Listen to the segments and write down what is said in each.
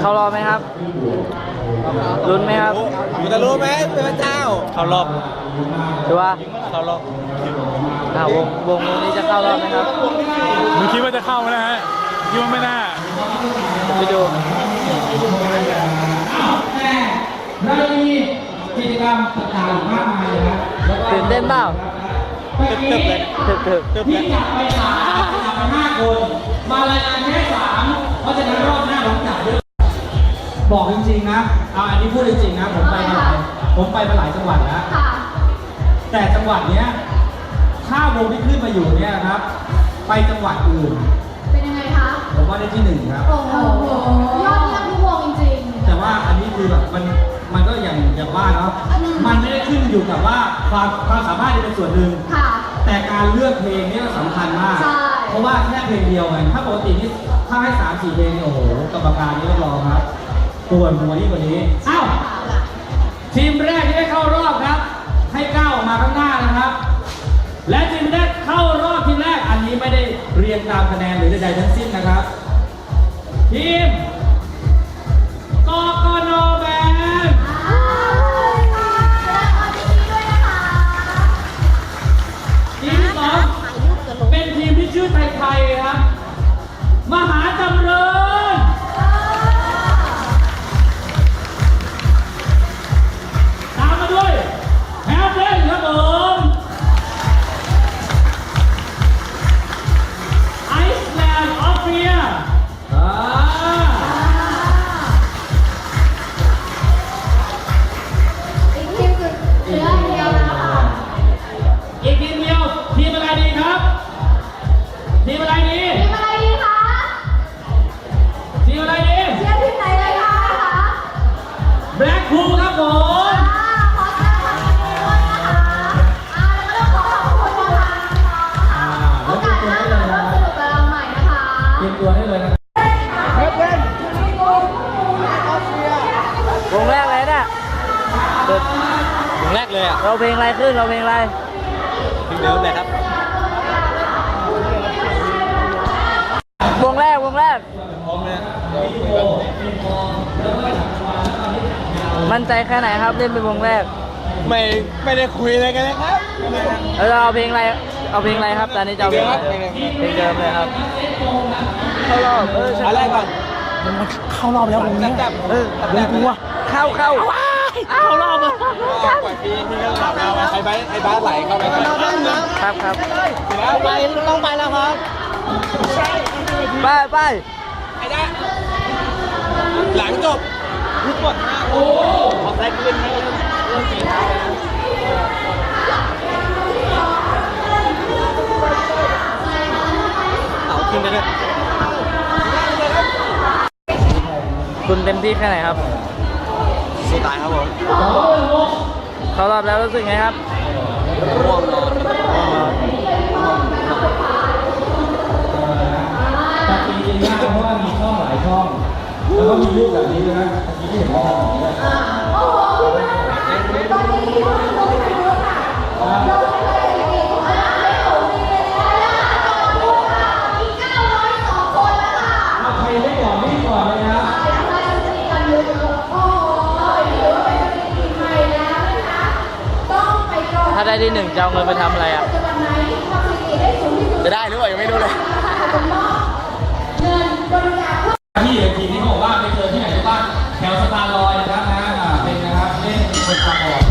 เข้ารอบไหมครับ ลุ้นไหมครับมึงจะรู้ไหมเป็นพระเจ้า เข้ารอบดูว่าเข้ารอบอ่าวงวงวงนี้จะเข้ารอบไหมครับมึงคิดว่าจะเข้าไหมนะฮะคิดว่าไม่น่าไปดูเราจะมีกิจกรรมต่างๆมากมายเลยนะแล้วก็ตื่นเต้นเปล่า ตึบๆเลยถึกถึกตึบพี่เลยจับไปสามจับไปห้าคนมารายงานแค่สามเพราะฉะนั้นรอบหน้าผมจับเยอะบอกจริงๆนะเอาอันนี้พูดจริงๆนะ ผมไปมาหลายผมไปมาหลายจังหวัดแล้วค่ะ แต่จังหวัดเนี้ยถ้าวงที่ขึ้นมาอยู่เนี่ยครับ ไปจังหวัดอื่น เป็นยังไงคะ ผมว่าได้ที่หนึ่งครับ โอ้โหยอดเยี่ยมทุกวงจริงๆ แต่ว่าอันนี้คือแบบมันมันก็อย่างอย่างว่าเนาะมันไม่ได้ขึ้นอยู่กับว่าความความสามารถนี่เป็นส่วนหนึ่งค่ะ แต่การเลือกเพลงนี่ก็สำคัญมาก ใช่ เพราะว่าแค่เพลงเดียวไงถ้าปกตินี่ถ้าให้สามสี่เพลงเนี่ยโอ้โหกรรมการนี่ต้องรองครับปวดหัวยิ่งกว่านี้อ้าวทีมแรกที่ได้เข้ารอบครับ ให้ก้าวออกมาข้างหน้านะครับ และทีมแรกเข้ารอบทีมแรกอันนี้ไม่ได้เรียงตามคะแนนหรือใดๆทั้งสิ้นนะครับทีม ตรียมตัวได้เลยนะครับวงแรกเลยเนี่ยตึกถึงแรกเลยอะเราเพลงอะไรขึ้นเราเพลงอะไรถึงเดิมเลยครับวงแรกวงแรกพร้อมเลยมั่นใจแค่ไหนครับเล่นเป็นวงแรก ไม่ไม่ได้คุยอะไรกันเลยครับแล้วเราเอาเพลงอะไร เอาเพลงอะไรครับตอนนี้จะเอาเพลงอะไรเพลงเดิมเลยครับเข้ารอบเออใช่อะไรก่อนมันเข้ารอบแล้ววงนี้แต้มเออวงกูอะเข้าเข้าเข้ารอบเลยปล่อยปีที่ก็หลับเราไอ้บ้าไอ้บ้าไหลเข้าไปครับครับครับแล้วไปต้องไปแล้วครับไปไปไอ้ด้าหลังจบลุกหมดโอ้ออกแรกขึ้นให้เริ่มสีเท้าไขึ้นไปเลยคุณเต็มที่แค่ไหนครับ สู้ตายครับผมเข้ารอบแล้วรู้สึกไงครับง่วงนอนแต่จริงๆนะเพราะว่ามีช่องหลายช่องแล้วก็มีรูปแบบนี้ด้วยนะเมื่อกี้ที่เห็นว่าทำอย่างนี้ด้วยโอ้โหพี่มากตอนนี้ที่ห้องลงไปดูค่ะ ได้ที่หนึ่งจะเอาเงินไปทำอะไรอะ จะวันไหนทำสถิติได้สูงที่สุดจะได้หรือเปล่ายังไม่รู้เลยเงินบริจาคเพื่อที่อย่างทีนี้เขาบอกว่าไปเจอที่ไหนรู้บ้างแถวสะพานลอยนะครับนะอ่าเป็นนะครับเล่นคนตาบอด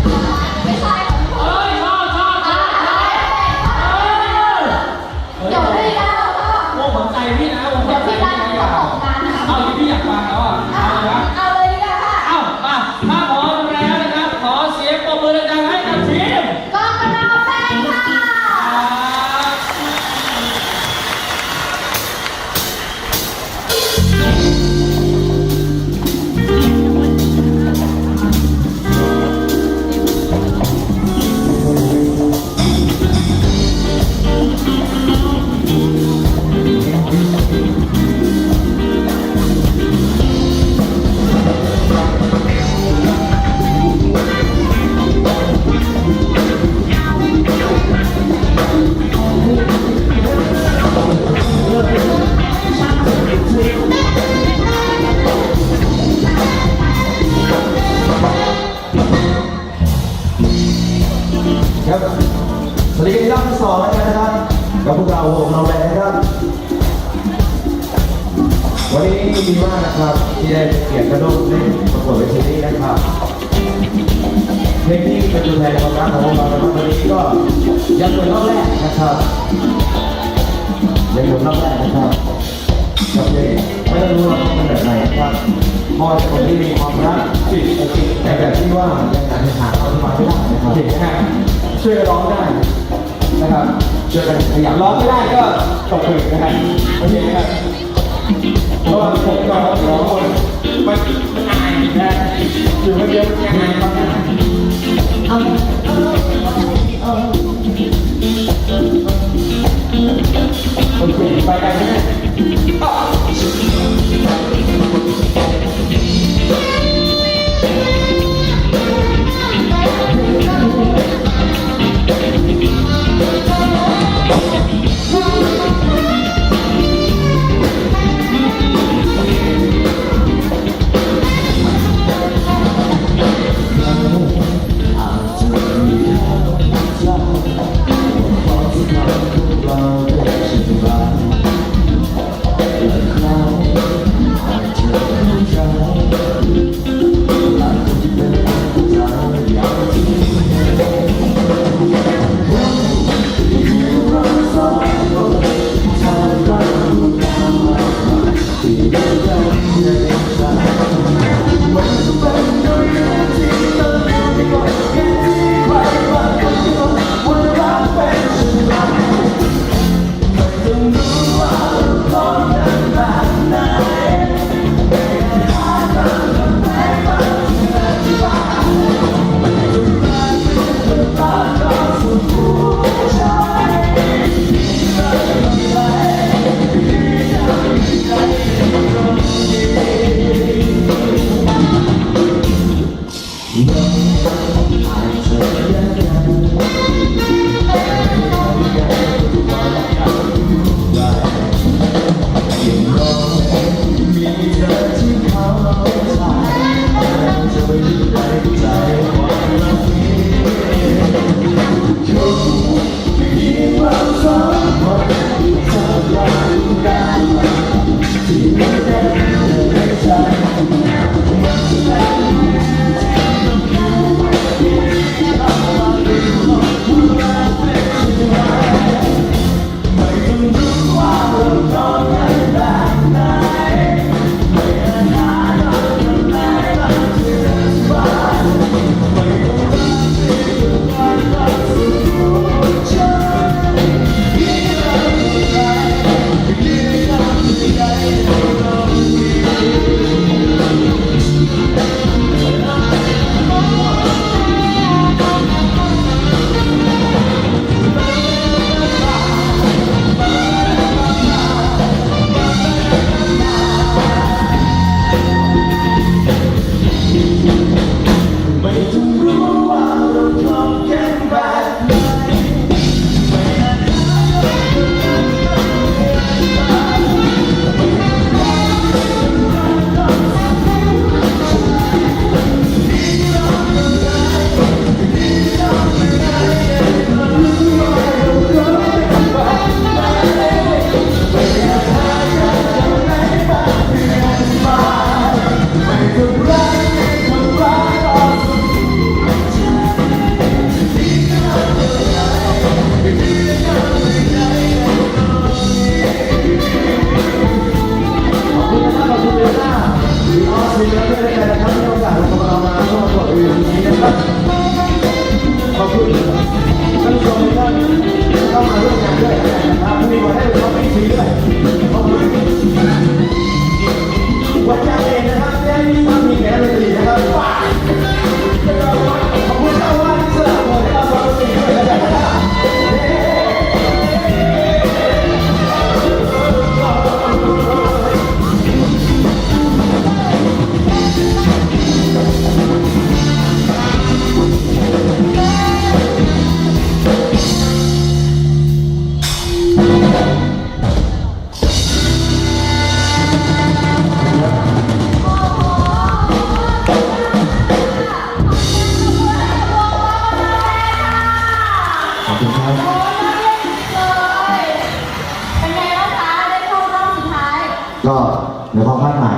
หงเราแรงครับ วันนี้ดีมากนะครับที่ได้เกียรติกระดดเล่นประกวดเวทีนี้นะครับเพลงที่เป็นตัวแทนความรักของเราในวันนี้ก็ยังเป็นรอบแรกนะครับยังเป็นรอบแรกนะครับกัเพไม่ต้องรู้ว่าเป็นแบบไหนครับมอจะคนที่มีความรักจิตแต่แบบที่ว่ายังหาหาความหมายไม่ได้นะครับเห็นไหมฮะช่วยร้องได้นะครับ ช่วยกันขยับร้องไม่ได้ก็ตกมือนะครับโอเคนะครับเพราะว่าผมกับสองคนมันมันอายนะอยู่คนเดียวมันยังไงบ้างโอเคไปกันนะ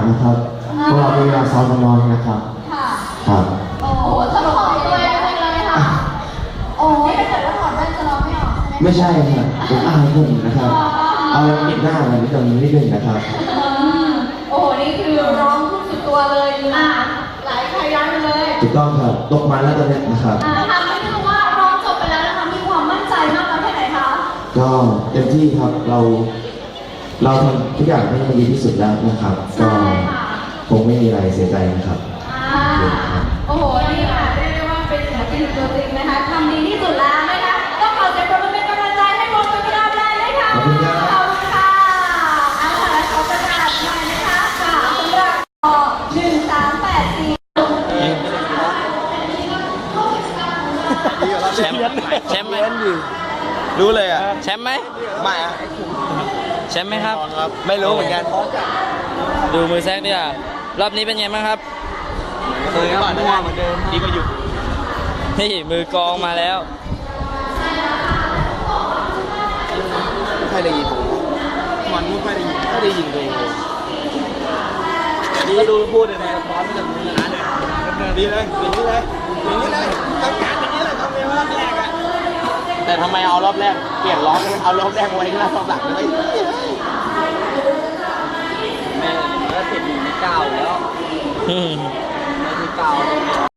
นะครับพวกเรามีเวลาซ้อมกันน้อยนะครับค่ะ ครับ โอ้โหถอดตัวเลยเลยค่ะ โอ้ยถ้าเกิดว่าถอดแว่นจะร้องไม่ออกใช่ไหมไม่ใช่ครับผมอายคนนะครับ เอาแล้วปิดหน้ามันนิดนึงนิดนึงนะครับอืมโอ้โห นี่คือร้องพูดสุดตัวเลยอะหลายใครร้องเลยถูกต้องครับตกมาแล้วตอนนี้นะครับ อะถามนิดนึงว่าร้องจบไปแล้วนะคะ มีความมั่นใจมากน้อยแค่ไหนคะ ก็เต็มที่ครับเรา เราทำทุกอย่างให้มันดีที่สุดแล้วนะครับ ก็ใช่ค่ะคงไม่มีอะไรเสียใจนะครับอ่าโอ้โห นี่ค่ะเรียกได้ว่าเป็นศิลปินตัวจริงนะคะทำดีที่สุดแล้วนะคะต้องขอเสียงปรบมือเป็นกำลังใจให้วงเป็นกระดาษแรงเลยค่ะขอบคุณครับขอบคุณค่ะเอาค่ะและขอประกาศหน่อยนะคะค่ะสำหรับหนึ่งสามแปดสี่แชมป์แชมป์ไหมรู้เลยอะแชมป์ไหมไม่อะ แชมป์ไหมครับ ไม่รู้เหมือนกันดูมือแซกดีกว่ารอบนี้เป็นไงบ้างครับเคยก่อนนะเหมือนเดิมดีกว่าอยู่นี่มือกองมาแล้วไม่ค่อยได้ยินมันไม่ค่อยได้ยินไม่ได้ยินตัวเองเลยดีดูพูดเลยนะพร้อมจะมือหนาเลยดีเลยอย่างนี้เลยอย่างนี้เลยทำงานอย่างนี้เลยทำเองรอบแรกอะ แต่ทำไมเอารอบแรกเปลี่ยนล้อเอารอบแรกไว้ที่รอบหลังไม่แม่ก็ติดอยู่ในเก้าแล้วไม่ที่เก่า